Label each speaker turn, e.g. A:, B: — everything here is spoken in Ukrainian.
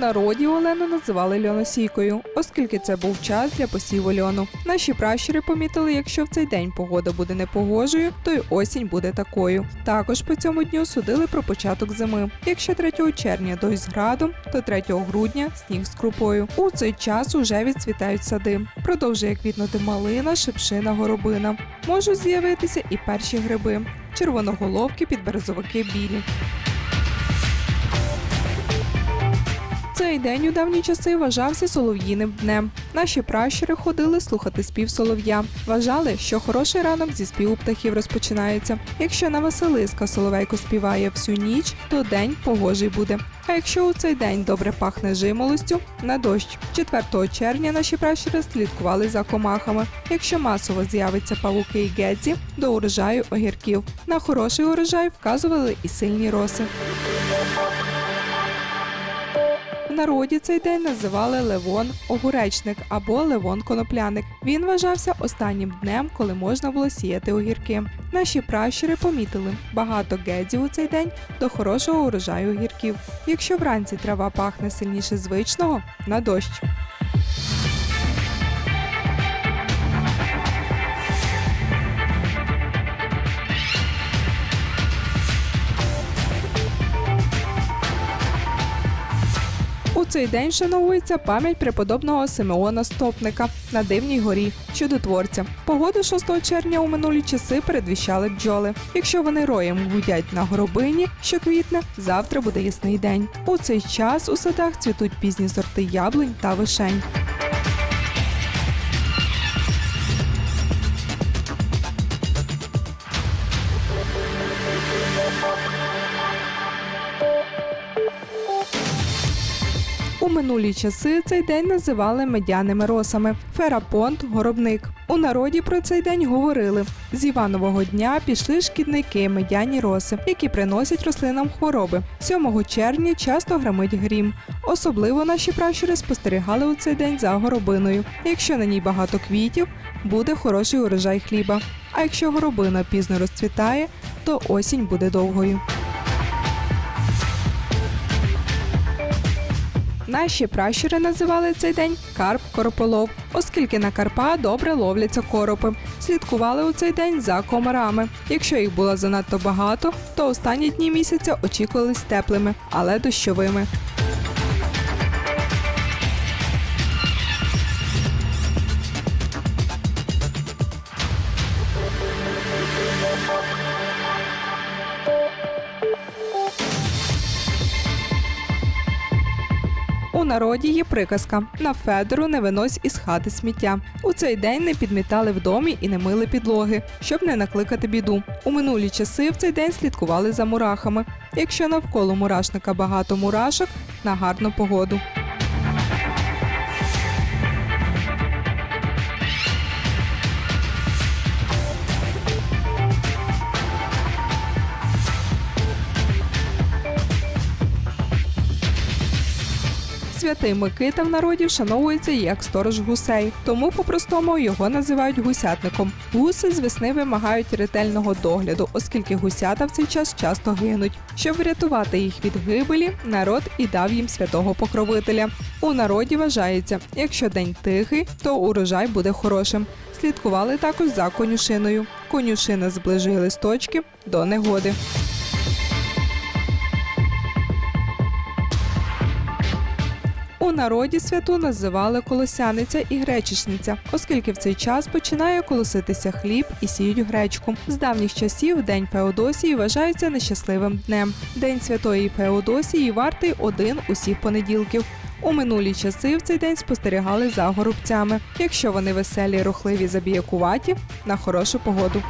A: народі Олену називали льоносійкою, оскільки це був час для посіву льону. Наші пращури помітили, якщо в цей день погода буде непогожою, то й осінь буде такою. Також по цьому дню судили про початок зими. Якщо 3 червня дощ з градом, то 3 грудня сніг з крупою. У цей час уже відцвітають сади. Продовжує квітнути малина, шипшина, горобина. Можуть з'явитися і перші гриби, червоноголовки, підберезовики білі. Цей день у давні часи вважався солов'їним днем. Наші пращури ходили слухати спів солов'я. Вважали, що хороший ранок зі співу птахів розпочинається. Якщо на Василиска соловейко співає всю ніч, то день погожий буде. А якщо у цей день добре пахне жимолостю, на дощ. 4 червня наші пращури слідкували за комахами. Якщо масово з'явиться павуки і гедзі, до урожаю огірків. На хороший урожай вказували і сильні роси. Народі цей день називали Левон Огуречник або Левон Конопляник. Він вважався останнім днем, коли можна було сіяти огірки. Наші пращури помітили багато гедзів у цей день до хорошого урожаю огірків. Якщо вранці трава пахне сильніше звичного, на дощ. У цей день шановується пам'ять преподобного Симеона Стопника на дивній горі, чудотворця. Погоду 6 червня у минулі часи передвіщали бджоли. Якщо вони роєм гудять на горобині, що квітне, завтра буде ясний день. У цей час у садах цвітуть пізні сорти яблунь та вишень. У минулі часи цей день називали медяними росами. Ферапонт горобник. У народі про цей день говорили: з Іванового дня пішли шкідники медяні роси, які приносять рослинам хвороби. 7 червня часто гримить грім. Особливо наші пращури спостерігали у цей день за горобиною. Якщо на ній багато квітів, буде хороший урожай хліба. А якщо горобина пізно розцвітає, то осінь буде довгою. Наші пращури називали цей день карп корополов, оскільки на карпа добре ловляться коропи. Слідкували у цей день за комарами. Якщо їх було занадто багато, то останні дні місяця очікувались теплими, але дощовими. У народі є приказка: на Федору не винось із хати сміття. У цей день не підмітали в домі і не мили підлоги, щоб не накликати біду. У минулі часи в цей день слідкували за мурахами. Якщо навколо мурашника багато мурашок, на гарну погоду. Святий Микита в народі вшановується як сторож гусей, тому по-простому його називають гусятником. Гуси з весни вимагають ретельного догляду, оскільки гусята в цей час часто гинуть. Щоб врятувати їх від гибелі, народ і дав їм святого покровителя. У народі вважається, якщо день тихий, то урожай буде хорошим. Слідкували також за конюшиною. Конюшина зближує листочки до негоди. Народі святу називали колосяниця і гречишниця, оскільки в цей час починає колоситися хліб і сіють гречку. З давніх часів день Феодосії вважається нещасливим днем. День святої Феодосії вартий один усіх понеділків. У минулі часи в цей день спостерігали за горобцями. Якщо вони веселі, рухливі, забіякуваті, на хорошу погоду.